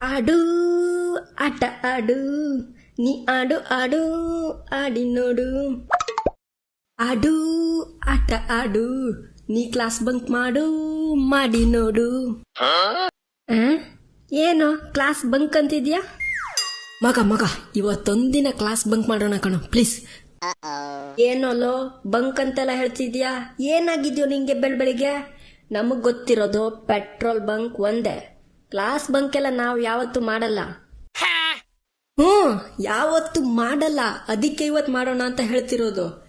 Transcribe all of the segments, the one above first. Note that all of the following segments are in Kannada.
ಆಡು ಆಟ ಆಡು ನೀ ಆಡು ಆಡು ಆಡಿ ನೋಡು. ಆಡು ಆಟ ಆಡು ನೀ ಕ್ಲಾಸ್ ಬಂಕ್ ಮಾಡು ಮಾಡಿ ನೋಡು. ಆ? ಏನು ಕ್ಲಾಸ್ ಬಂಕ್ ಅಂತಿದ್ಯಾ? ಮಗ ಮಗ ಇವತ್ತೊಂದಿನ ಕ್ಲಾಸ್ ಬಂಕ್ ಮಾಡೋಣ ಕಣ ಪ್ಲೀಸ್ ಏನೋ ಬಂಕ್ ಅಂತೆಲ್ಲ ಹೇಳ್ತಿದ್ಯಾ? ಏನಾಗಿದ್ಯೋ ನಿಂಗೆ ಬೆಳ್ ಬೆಳಿಗ್ಗೆ ನಮಗ್ ಗೊತ್ತಿರೋದು ಪೆಟ್ರೋಲ್ ಬಂಕ್ ಒಂದೇ. ಕ್ಲಾಸ್ ಬಂಕ್ ಎಲ್ಲ ನಾವು ಯಾವತ್ತು ಮಾಡಲ್ಲ. ಹ್ಮ್ ಯಾವತ್ತು ಮಾಡಲ್ಲ. ಅದಕ್ಕೆ ಇವತ್ತು ಮಾಡೋಣ ಅಂತ ಹೇಳ್ತಿರೋದು.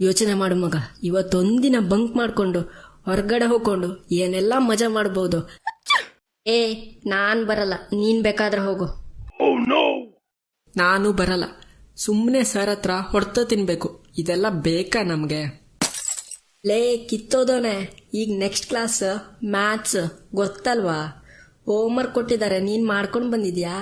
ಯೋಚನೆ ಮಾಡು ಮಗ. ಇವತ್ತೊಂದಿನ ಬಂಕ್ ಮಾಡ್ಕೊಂಡು ಹೊರಗಡೆ ಹೋಗ್ಕೊಂಡು ಏನೆಲ್ಲ ಮಜಾ ಮಾಡಬಹುದು ಏ ನಾನ್ ಬರಲ್ಲ. ನೀನ್ ಬೇಕಾದ್ರೆ ಹೋಗು. ನಾನು ಬರಲ್ಲ. ಸುಮ್ಮನೆ ಸರ್ ಹತ್ರ ಹೊಡ್ತ ತಿನ್ಬೇಕು. ಇದೆಲ್ಲ ಬೇಕಾ ನಮ್ಗೆ? ಲೇ ಕಿತ್ತೋದೋನೆ. ಈಗ ನೆಕ್ಸ್ಟ್ ಕ್ಲಾಸ್ ಮ್ಯಾಥ್ಸ್ ಗೊತ್ತಲ್ವಾ? ಹೋಮ್ವರ್ಕ್ ಕೊಟ್ಟಿದ್ದಾರೆ ನೀನ್ ಮಾಡ್ಕೊಂಡು ಬಂದಿದ್ಯಾ?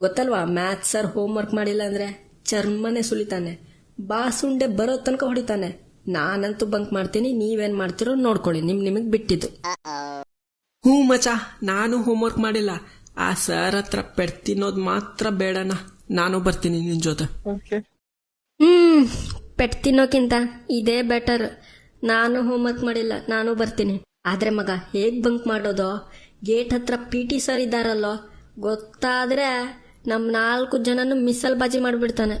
ಗೊತ್ತಲ್ವಾ ಮ್ಯಾಥ್ಸ್ ಸರ್ ಹೋಮ್ವರ್ಕ್ ಮಾಡಿಲ್ಲ ಅಂದ್ರೆ? ಚರ್ಮನೆ ಸುಲಿತಾನೆ. ಬಾಸುಂಡೆ ಬರೋ ತನಕ ಹೊಡಿತಾನೆ. ನಾನಂತೂ ಬಂಕ್ ಮಾಡ್ತೀನಿ ನೀವೇನ್ ಮಾಡ್ತಿರೋ ನೋಡ್ಕೊಳ್ಳಿ ನಿಮ್ ನಿಮಗ್ ಬಿಟ್ಟಿದ್ದು. ಹ್ಞೂ ಮಚ ನಾನು ಹೋಮ್ವರ್ಕ್ ಮಾಡಿಲ್ಲ. ಆ ಸರ್ ಹತ್ರ ಪೆಟ್ ತಿನ್ನೋದು ಮಾತ್ರ ಬೇಡನ. ನಾನು ಬರ್ತೀನಿ ನಿನ್ ಜೊತೆ. ಹ್ಮ್ ಪೆಟ್ ತಿನ್ನೋಕ್ಕಿಂತ ಇದೇ ಬೆಟರ್ ನಾನು ಹೋಮ್ವರ್ಕ್ ಮಾಡಿಲ್ಲ ನಾನು ಬರ್ತೀನಿ. ಆದ್ರೆ ಮಗ ಹೇಗ್ ಬಂಕ್ ಮಾಡೋದು? ಗೇಟ್ ಹತ್ರ ಪಿ ಟಿ ಸರ್ ಇದ್ದಾರಲ್ಲೋ? ಗೊತ್ತಾದ್ರೆ ನಮ್ ನಾಲ್ಕು ಜನನು ಮಿಸಲ್ ಬಾಜಿ ಮಾಡ್ಬಿಡ್ತಾನೆ.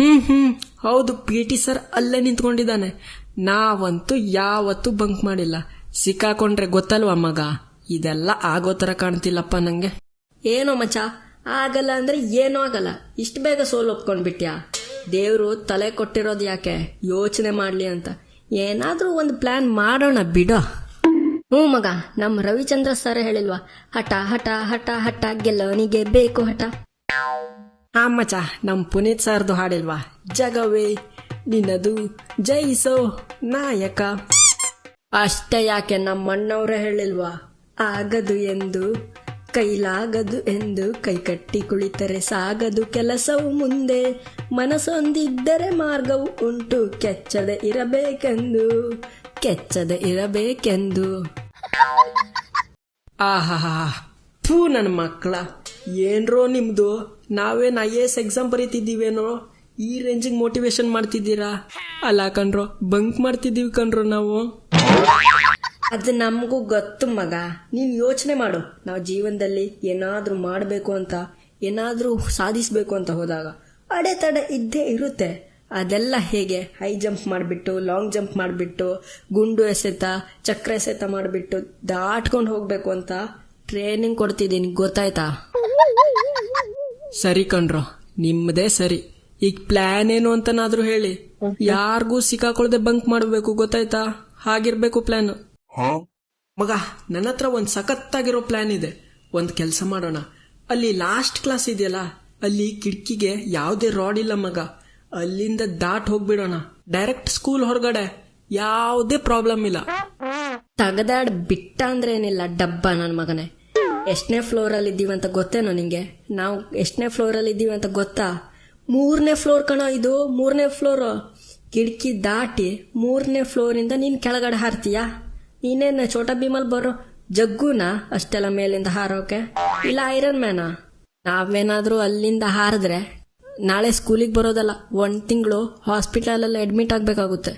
ಹ್ಮ್ ಹ್ಮ್. ಹೌದು ಪಿ ಟಿ ಸರ್ ಅಲ್ಲೇ ನಿಂತ್ಕೊಂಡಿದ್ದಾನೆ. ನಾವಂತೂ ಯಾವತ್ತೂ ಬಂಕ್ ಮಾಡಿಲ್ಲ. ಸಿಕ್ಕಾಕೊಂಡ್ರೆ ಗೊತ್ತಲ್ವಾ ಮಗ? ಇದೆಲ್ಲ ಆಗೋ ತರ ಕಾಣ್ತಿಲ್ಲಪ್ಪ ನಂಗೆ. ಏನೋ ಮಚ್ಚ ಆಗಲ್ಲ ಅಂದ್ರೆ ಏನೂ ಆಗಲ್ಲ. ಇಷ್ಟು ಬೇಗ ಸೋಲು ಒಪ್ಕೊಂಡ್ಬಿಟ್ಯಾ? ದೇವ್ರು ತಲೆ ಕೊಟ್ಟಿರೋದು ಯಾಕೆ? ಯೋಚನೆ ಮಾಡ್ಲಿ ಅಂತ. ಏನಾದ್ರೂ ಒಂದು ಪ್ಲಾನ್ ಮಾಡೋಣ ಬಿಡೋ. ಹ್ಞೂ ಮಗ, ನಮ್ ರವಿಚಂದ್ರ ಸರ್ ಹೇಳಿಲ್ವಾ, ಹಠ ಹಠ ಹಠ ಹಠ ಗೆಲ್ಲವನಿಗೆ ಬೇಕು ಹಠ. ಆ ಮಚ, ನಮ್ ಪುನೀತ್ ಸರ್ದು ಹಾಡಿಲ್ವಾ, ಜಗವೇ, ನಿನ್ನದು ಜೈಸೋ ನಾಯಕ. ಅಷ್ಟೇ ಯಾಕೆ ನಮ್ಮ ಅಣ್ಣವ್ರೆ ಹೇಳಿಲ್ವಾ, ಆಗದು ಎಂದು. ಕೈಲಾಗದು ಎಂದು ಕೈ ಕಟ್ಟಿ ಕುಳಿತರೆ ಸಾಗದು ಕೆಲಸವು ಮುಂದೆ. ಮನಸ್ಸೊಂದಿದ್ದರೆ ಮಾರ್ಗವು ಉಂಟು, ಕೆಚ್ಚದೆ ಇರಬೇಕೆಂದು ಕೆಚ್ಚದೆ ಇರಬೇಕೆಂದು. ಆಹಾ ಪೂ ನನ್ನ ಮಕ್ಕಳ, ಏನ್ರೋ ನಿಮ್ದು? ನಾವೇನ್ ಐ ಎಸ್ ಎಕ್ಸಾಮ್ ಬರೀತಿದ್ದೀವೇನೋ? ಈ ರೇಂಜಿಗೆ ಮೋಟಿವೇಶನ್ ಮಾಡ್ತಿದ್ದೀರಾ? ಅಲ್ಲ ಕಣ್ರೋ ಬಂಕ್ ಮಾಡ್ತಿದ್ದೀವಿ ಕಣ್ರೋ ನಾವು. ಅದು ನಮಗೂ ಗೊತ್ತು, ಮಗ. ನೀನ್ ಯೋಚನೆ ಮಾಡು. ನಾವು ಜೀವನದಲ್ಲಿ ಏನಾದ್ರೂ ಮಾಡಬೇಕು ಅಂತ, ಏನಾದ್ರೂ ಸಾಧಿಸಬೇಕು ಅಂತ ಹೋದಾಗ ಅಡೆತಡೆ ಇದ್ದೇ ಇರುತ್ತೆ. ಅದೆಲ್ಲ ಹೇಗೆ? ಹೈ ಜಂಪ್ ಮಾಡಿಬಿಟ್ಟು, ಲಾಂಗ್ ಜಂಪ್ ಮಾಡಿಬಿಟ್ಟು, ಗುಂಡು ಎಸೆತ, ಚಕ್ರ ಎಸೆತ ಮಾಡಿಬಿಟ್ಟು ದಾಟ್ಕೊಂಡು ಹೋಗ್ಬೇಕು ಅಂತ ಟ್ರೈನಿಂಗ್ ಕೊಡ್ತಿದ್ದೀನಿ. ಗೊತ್ತಾಯ್ತಾ? ಸರಿ ಕಣ್ರೋ. ನಿಮ್ಮದೇ ಸರಿ. ಈಗ ಪ್ಲಾನ್ ಏನು ಅಂತನಾದ್ರೂ ಹೇಳಿ. ಯಾರಿಗೂ ಸಿಕ್ಕಾಕೊಳ್ದೆ ಬಂಕ್ ಮಾಡಬೇಕು, ಗೊತ್ತಾಯ್ತಾ? ಹಾಗಿರ್ಬೇಕು ಪ್ಲಾನ್. ಮಗ ನನ್ನ ಹತ್ರ ಒಂದ್ ಸಖತ್ತಾಗಿರೋ ಪ್ಲಾನ್ ಇದೆ. ಒಂದ್ ಕೆಲಸ ಮಾಡೋಣ. ಅಲ್ಲಿ ಲಾಸ್ಟ್ ಕ್ಲಾಸ್ ಇದೆಯಲ್ಲ ಅಲ್ಲಿ ಕಿಟಕಿಗೆ ಯಾವುದೇ ರಾಡ್ ಇಲ್ಲ ಮಗ. ಅಲ್ಲಿಂದ ದಾಟ್ ಹೋಗ್ಬಿಡೋಣ. ಡೈರೆಕ್ಟ್ ಸ್ಕೂಲ್ ಹೊರಗಡೆ. ಯಾವುದೇ ಪ್ರಾಬ್ಲಮ್ ಇಲ್ಲ. ತಗದಾಡ್ ಬಿಟ್ಟ ಅಂದ್ರೆ ಏನಿಲ್ಲ ಡಬ್ಬ ನನ್ನ ಮಗನೇ. ಎಷ್ಟನೇ ಫ್ಲೋರ್ ಅಲ್ಲಿ ಇದ್ದೀವಿ ಅಂತ ಗೊತ್ತೇನೋ ನಿಂಗೆ? ನಾವು ಎಷ್ಟನೇ ಫ್ಲೋರ್ ಅಲ್ಲಿ ಇದ್ದೀವಿ ಅಂತ ಗೊತ್ತಾ? ಮೂರನೇ ಫ್ಲೋರ್ ಕಣೋ ಇದು ಮೂರನೇ ಫ್ಲೋರ್ ಕಿಟಕಿ ದಾಟಿ ಮೂರನೇ ಫ್ಲೋರ್ ಇಂದ ನೀನ್ ಕೆಳಗಡೆ ಹಾರ್ತೀಯಾ? ನೀನೇನ ಛೋಟ ಭೀಮಲ್ ಬರೋ ಜಗ್ಗುನ ಅಷ್ಟೆಲ್ಲ ಮೇಲಿಂದ ಹಾರೋಕೆ? ಇಲ್ಲ ಐರನ್ ಮ್ಯಾನಾ ನಾವೇನಾದ್ರೂ ಅಲ್ಲಿಂದ ಹಾರಿದ್ರೆ ನಾಳೆ ಸ್ಕೂಲಿಗೆ ಬರೋದಲ್ಲ ಒಂದ್ ತಿಂಗಳು ಹಾಸ್ಪಿಟಲ್ ಅಡ್ಮಿಟ್ ಆಗ್ಬೇಕಾಗುತ್ತೆ.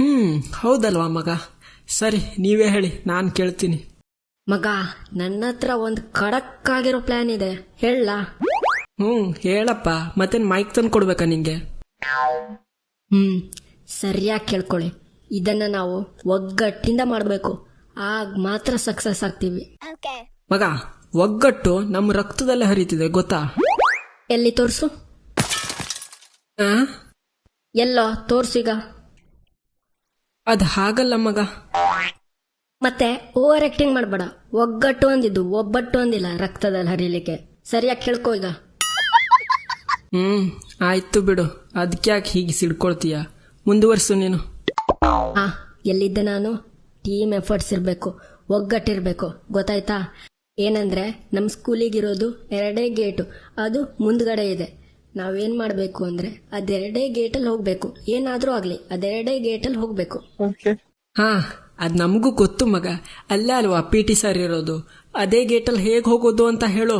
ಹ್ಮ್ ಹೌದಲ್ವಾ ಮಗ? ಸರಿ ನೀವೇ ಹೇಳಿ ನಾನ್ ಕೇಳ್ತೀನಿ. ಮಗ ನನ್ನ ಹತ್ರ ಒಂದು ಖಡಕ್ ಆಗಿರೋ ಪ್ಲಾನ್ ಇದೆ. ಹೇಳ ಹ್ಮ್ ಹೇಳಪ್ಪ ಮತ್ತೆ ಮೈಕ್ ತಂದು ಕೊಡ್ಬೇಕಾ ನಿಂಗೆ? ಹ್ಮ್ ಸರಿಯಾಗಿ ಕೇಳ್ಕೊಳ್ಳಿ. ಇದನ್ನ ನಾವು ಒಗ್ಗಟ್ಟಿಂದ ಮಾಡಬೇಕು. ಆಗ ಮಾತ್ರ ಸಕ್ಸಸ್ ಆಗ್ತೀವಿ. ಮಗ ಒಗ್ಗಟ್ಟು ನಮ್ಮ ರಕ್ತದಲ್ಲೇ ಹರಿತಿದೆ ಗೊತ್ತಾ? ಎಲ್ಲಿ ತೋರ್ಸು? ಆ? ಎಲ್ಲೋ ತೋರ್ಸೀಗ ಅದ್ ಹಾಗಲ್ಲ ಮಗ. ಮತ್ತೆ ಓವರ್ ಆಕ್ಟಿಂಗ್ ಮಾಡಬೇಡ. ಒಗ್ಗಟ್ಟು ಅಂದಿದ್ದು ಒಬ್ಬಟ್ಟು ಅಂದಿಲ್ಲ ರಕ್ತದಲ್ಲಿ ಹರಿಲಿಕ್ಕೆ. ಸರಿಯಾಗಿ ಕೇಳ್ಕೊ ಈಗ. ಹ್ಮ್ ಆಯ್ತು ಬಿಡು. ಅದಕ್ಯಾಕೆ ಹೀಗೆ ಸಿಡ್ಕೊಳ್ತೀಯ? ಮುಂದುವರ್ಸು ನೀನು. ಹಾ ಎಲ್ಲಿದ್ದೆ ನಾನು? ಟೀಮ್ ಎಫರ್ಟ್ಸ್ ಇರಬೇಕು ಒಗ್ಗಟ್ಟಿರ್ಬೇಕು ಗೊತ್ತಾಯ್ತಾ? ಏನಂದ್ರೆ ನಮ್ಮ ಸ್ಕೂಲಿಗಿರೋದು ಎರಡೇ ಗೇಟು ಅದು ಮುಂದ್ಗಡೆ ಇದೆ. ನಾವೇನ್ ಮಾಡಬೇಕು ಅಂದ್ರೆ ಅದೆರಡೇ ಗೇಟಲ್ಲಿ ಹೋಗ್ಬೇಕು. ಏನಾದ್ರೂ ಆಗ್ಲಿ ಅದೆರಡೇ ಗೇಟಲ್ಲಿ ಹೋಗ್ಬೇಕು. ಹಾ ಅದ್ ನಮಗೂ ಗೊತ್ತು ಮಗ. ಅಲ್ಲೇ ಅಲ್ವಾ ಪಿ ಟಿ ಸರ್ ಇರೋದು? ಅದೇ ಗೇಟಲ್ಲಿ ಹೇಗೆ ಹೋಗೋದು ಅಂತ ಹೇಳು.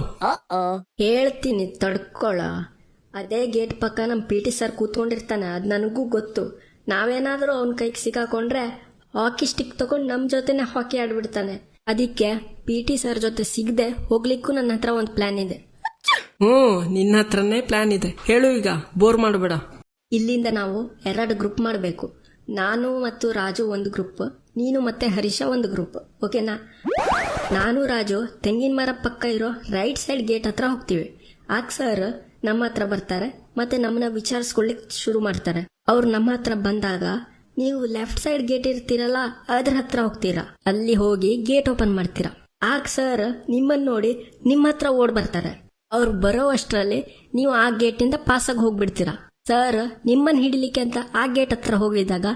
ಹೇಳ್ತೀನಿ ತಡ್ಕೊಳ. ಅದೇ ಗೇಟ್ ಪಕ್ಕ ನಮ್ಮ ಪಿ ಟಿ ಸರ್ ಕೂತ್ಕೊಂಡಿರ್ತಾನೆ ಅದು ನನಗೂ ಗೊತ್ತು. ನಾವೇನಾದರೂ ಅವನ ಕೈಗೆ ಸಿಕ್ಕಾಕೊಂಡ್ರೆ ಹಾಕಿ ಸ್ಟಿಕ್ ತಗೊಂಡು ನಮ್ಮ ಜೊತೆನೆ ಹಾಕಿ ಆಡ್ಬಿಡ್ತಾನೆ. ಅದಕ್ಕೆ ಪಿ ಟಿ ಸರ್ ಜೊತೆ ಸಿಗದೆ ಹೋಗ್ಲಿಕ್ಕೂ ನನ್ನ ಹತ್ರ ಒಂದು ಪ್ಲಾನ್ ಇದೆ. ಹ್ಞೂ ನಿನ್ನ ಹತ್ರನೇ ಪ್ಲಾನ್ ಇದೆ. ಹೇಳು ಈಗ ಬೋರ್ ಮಾಡಬೇಡ. ಇಲ್ಲಿಂದ ನಾವು ಎರಡು ಗ್ರೂಪ್ ಮಾಡಬೇಕು. ನಾನು ಮತ್ತು ರಾಜು ಒಂದು ಗ್ರೂಪ್ ನೀನು ಮತ್ತೆ ಹರೀಶ ಒಂದು ಗ್ರೂಪ್ ಓಕೆನಾ? ನಾನು ರಾಜು ತೆಂಗಿನ ಮರ ಪಕ್ಕ ಇರೋ ರೈಟ್ ಸೈಡ್ ಗೇಟ್ ಹತ್ರ ಹೋಗ್ತೀವಿ. ಆಗ ಸರ್ ನಮ್ಮ ಹತ್ರ ಬರ್ತಾರೆ ಮತ್ತೆ ನಮ್ಮನ್ನ ವಿಚಾರಿಸ್ಕೊಳ್ಳಿಕ್ ಶುರು ಮಾಡ್ತಾರೆ. ಅವ್ರು ನಮ್ಮ ಹತ್ರ ಬಂದಾಗ, ನೀವು ಲೆಫ್ಟ್ ಸೈಡ್ ಗೇಟ್ ಇರ್ತೀರಲ್ಲ, ಅದ್ರ ಹತ್ರ ಹೋಗ್ತೀರಾ. ಅಲ್ಲಿ ಹೋಗಿ ಗೇಟ್ ಓಪನ್ ಮಾಡ್ತೀರಾ. ಆಗ ಸರ್ ನಿಮ್ಮನ್ನ ನೋಡಿ ನಿಮ್ಮ ಹತ್ರ ಓಡ್ ಬರ್ತಾರೆ. ಅವ್ರು ಬರೋ ಅಷ್ಟರಲ್ಲಿ ನೀವು ಆ ಗೇಟಿಂದ ಪಾಸಾಗಿ ಹೋಗ್ಬಿಡ್ತೀರಾ. ಸರ್ ನಿಮ್ಮನ್ನ ಹಿಡಿಲಿಕ್ಕೆ ಅಂತ ಆ ಗೇಟ್ ಹತ್ರ ಹೋಗಿದಾಗ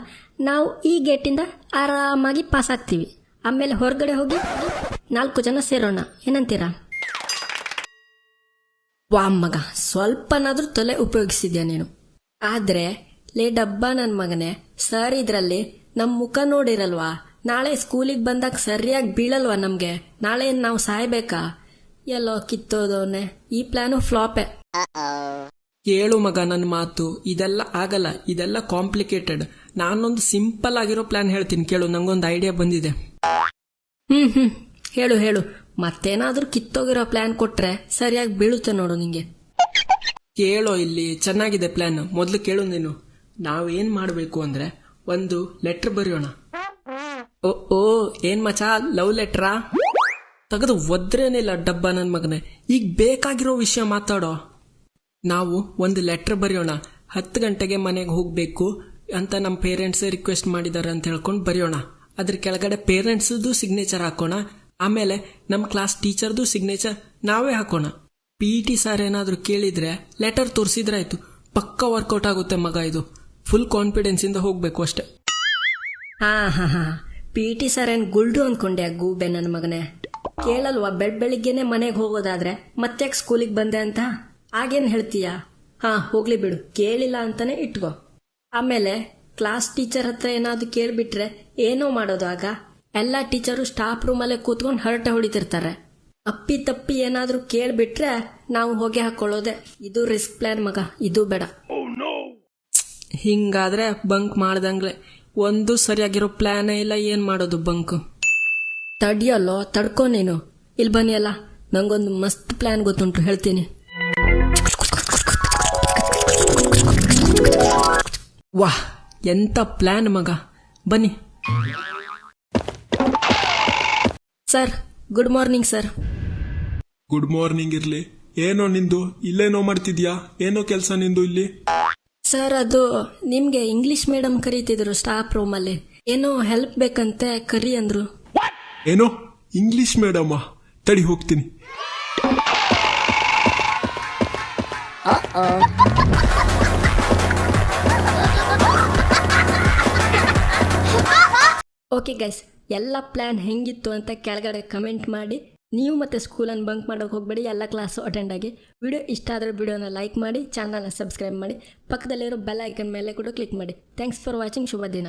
ನಾವು ಈ ಗೇಟಿಂದ ಆರಾಮಾಗಿ ಪಾಸ್ ಆಗ್ತೀವಿ. ಆಮೇಲೆ ಹೊರಗಡೆ ಹೋಗಿ ನಾಲ್ಕು ಜನ ಸೇರೋಣ. ಏನಂತೀರಾ? ವಾಮ್ಮಗ ಮಗ, ಸ್ವಲ್ಪನಾದ್ರೂ ತಲೆ ಉಪಯೋಗಿಸಿದ್ಯಾ ನೀನು? ಆದ್ರೆ ಲೇ ಡಬ್ಬ ನನ್ ಮಗನೇ. ಸರ್ ಇದ್ರಲ್ಲಿ ನಮ್ ಮುಖ ನೋಡಿರಲ್ವಾ? ನಾಳೆ ಸ್ಕೂಲಿಗೆ ಬಂದಾಗ ಸರಿಯಾಗಿ ಬೀಳಲ್ವಾ ನಮ್ಗೆ? ನಾಳೆ ಏನ್ ನಾವು ಸಾಯ್ಬೇಕಾ? ಎಲ್ಲೋ ಕಿತ್ತೋದವನೆ. ಈ ಪ್ಲಾನು ಫ್ಲಾಪೆ. ಕೇಳು ಮಗ ನನ್ನ ಮಾತು. ಇದೆಲ್ಲ ಆಗಲ್ಲ. ಇದೆಲ್ಲ ಕಾಂಪ್ಲಿಕೇಟೆಡ್. ನಾನೊಂದು ಸಿಂಪಲ್ ಆಗಿರೋ ಪ್ಲಾನ್ ಹೇಳ್ತೀನಿ. ಕೇಳು ನಂಗೊಂದು ಐಡಿಯಾ ಬಂದಿದೆ. ಹ್ಮ್ ಹ್ಮ್. ಹೇಳು ಹೇಳು. ಮತ್ತೇನಾದ್ರೂ ಕಿತ್ತೋಗಿರೋ ಪ್ಲಾನ್ ಕೊಟ್ರೆ ಸರಿಯಾಗಿ ಬೀಳುತ್ತೆ ನೋಡು ನಿಂಗೆ. ಕೇಳೋ ಇಲ್ಲಿ. ಚೆನ್ನಾಗಿದೆ ಪ್ಲಾನ್. ಮೊದಲು ಕೇಳು ನೀನು. ನಾವೇನ್ ಮಾಡಬೇಕು ಅಂದ್ರೆ ಒಂದು ಲೆಟರ್ ಬರೆಯೋಣ. ಓ ಓ, ಏನ್ ಮಚಾ ಲವ್ ಲೆಟ್ರಾ ತೆಗೆದು ಒದ್ರೇನಿಲ್ಲ ಡಬ್ಬ ನನ್ ಮಗನೇ. ಈಗ ಬೇಕಾಗಿರೋ ವಿಷಯ ಮಾತಾಡೋ. ನಾವು ಒಂದು ಲೆಟರ್ ಬರೆಯೋಣ. ಹತ್ತು ಗಂಟೆಗೆ ಮನೆಗೆ ಹೋಗ್ಬೇಕು ಅಂತ ನಮ್ಮ ಪೇರೆಂಟ್ಸ್ ರಿಕ್ವೆಸ್ಟ್ ಮಾಡಿದಾರೆ ಅಂತ ಹೇಳ್ಕೊಂಡು ಬರೆಯೋಣ. ಅದ್ರ ಕೆಳಗಡೆ ಪೇರೆಂಟ್ಸ್ದು ಸಿಗ್ನೇಚರ್ ಹಾಕೋಣ. ಆಮೇಲೆ ನಮ್ಮ ಕ್ಲಾಸ್ ಟೀಚರ್ದು ಸಿಗ್ನೇಚರ್ ನಾವೇ ಹಾಕೋಣ. ಪಿ ಟಿ ಸರ್ ಏನಾದರೂ ಕೇಳಿದ್ರೆ ಲೆಟರ್ ತೋರಿಸಿದ್ರಾಯ್ತು ಪಕ್ಕ ವರ್ಕೌಟ್ ಆಗುತ್ತೆ ಮಗ ಇದು. ಫುಲ್ ಕಾನ್ಫಿಡೆನ್ಸ್ ಇಂದ ಹೋಗ್ಬೇಕು ಅಷ್ಟೇ. ಹಾ ಹಾ ಹಾ. ಪಿ ಟಿ ಸರ್ ಏನ್ ಗುಲ್ಡು ಅನ್ಕೊಂಡೆ ಗೂಬೆ ನನ್ನ ಮಗನೇ. ಕೇಳಲ್ವಾ, ಬೆಳ್ ಬೆಳಿಗ್ಗೆನೆ ಮನೆಗೆ ಹೋಗೋದಾದ್ರೆ ಮತ್ತೆ ಸ್ಕೂಲಿಗೆ ಬಂದೆ ಅಂತ? ಆಗೇನ್ ಹೇಳ್ತೀಯಾ? ಹಾ, ಹೋಗ್ಲಿ ಬಿಡು. ಕೇಳಿಲ್ಲ ಅಂತಾನೆ ಇಟ್ಕೋ. ಆಮೇಲೆ ಕ್ಲಾಸ್ ಟೀಚರ್ ಹತ್ರ ಏನಾದ್ರು ಕೇಳ್ಬಿಟ್ರೆ ಏನೋ ಮಾಡೋದು ಆಗ? ಎಲ್ಲ ಟೀಚರು ಸ್ಟಾಫ್ ರೂಮಲ್ಲೇ ಕೂತ್ಕೊಂಡು ಹರಟೆ ಹೊಡಿತಿರ್ತಾರೆ. ಅಪ್ಪಿ ತಪ್ಪಿ ಏನಾದ್ರೂ ಕೇಳ್ಬಿಟ್ರೆ ನಾವು ಹೊಗೆ ಹಾಕೊಳ್ಳೋದೆ. ಇದು ರಿಸ್ಕ್ ಪ್ಲಾನ್ ಮಗ. ಇದು ಬೇಡ. ಹಿಂಗಾದ್ರೆ ಬಂಕ್ ಮಾಡ್ದಂಗ್ಲೆ. ಒಂದು ಸರಿಯಾಗಿರೋ ಪ್ಲಾನೇ ಇಲ್ಲ ಏನ್ ಮಾಡೋದು ಬಂಕ್ ತಡಿಯಲ್ಲೋ ತಡ್ಕೊ ನೀನು. ಇಲ್ಲಿ ಬನ್ನಿ ಅಲ್ಲ ನಂಗೊಂದು ಮಸ್ತ್ ಪ್ಲಾನ್ ಗೊತ್ತುಂಟು ಹೇಳ್ತೀನಿ. ವಾಹ್ ಎಂತ ಪ್ಲಾನ್ ಮಗ? ಬನ್ನಿ. Sir good morning sir. Good morning ಇರ್ಲಿ. ಏನೋ ನಿಂದು ಇಲ್ಲೇನೋ ಮಾಡ್ತಿದ್ಯಾ? ಏನೋ ಕೆಲಸ ನಿಂದು ಇಲ್ಲಿ? ಸರ್ ಅದು ನಿಮ್ಗೆ ಇಂಗ್ಲಿಷ್ ಮೇಡಮ್ ಕರೀತಿದ್ರು ಸ್ಟಾಫ್ ರೂಮಲ್ಲಿ ಏನೋ ಹೆಲ್ಪ್ ಬೇಕಂತೆ ಕರಿ ಅಂದ್ರು. ಏನೋ? ಇಂಗ್ಲಿಷ್ ಮೇಡಮ್ಮ ತಡಿ ಹೋಗ್ತೀನಿ. ಓಕೆ ಗೈಸ್ ಎಲ್ಲ ಪ್ಲಾನ್ ಹೆಂಗಿತ್ತು ಅಂತ ಕೆಳಗಡೆ ಕಮೆಂಟ್ ಮಾಡಿ. ನೀವು ಮತ್ತೆ ಸ್ಕೂಲನ್ನು ಬಂಕ್ ಮಾಡೋಕೆ ಹೋಗಬೇಡಿ, ಎಲ್ಲ ಕ್ಲಾಸು ಅಟೆಂಡ್ ಆಗಿ. ವಿಡಿಯೋ ಇಷ್ಟ ಆದರೆ ವಿಡಿಯೋನ ಲೈಕ್ ಮಾಡಿ ಚಾನಲ್ನ ಸಬ್ಸ್ಕ್ರೈಬ್ ಮಾಡಿ, ಪಕ್ಕದಲ್ಲಿರೋ ಬೆಲ್ ಐಕನ್ ಮೇಲೆ ಕೂಡ ಕ್ಲಿಕ್ ಮಾಡಿ. ಥ್ಯಾಂಕ್ಸ್ ಫಾರ್ ವಾಚಿಂಗ್ ಶುಭ ದಿನ.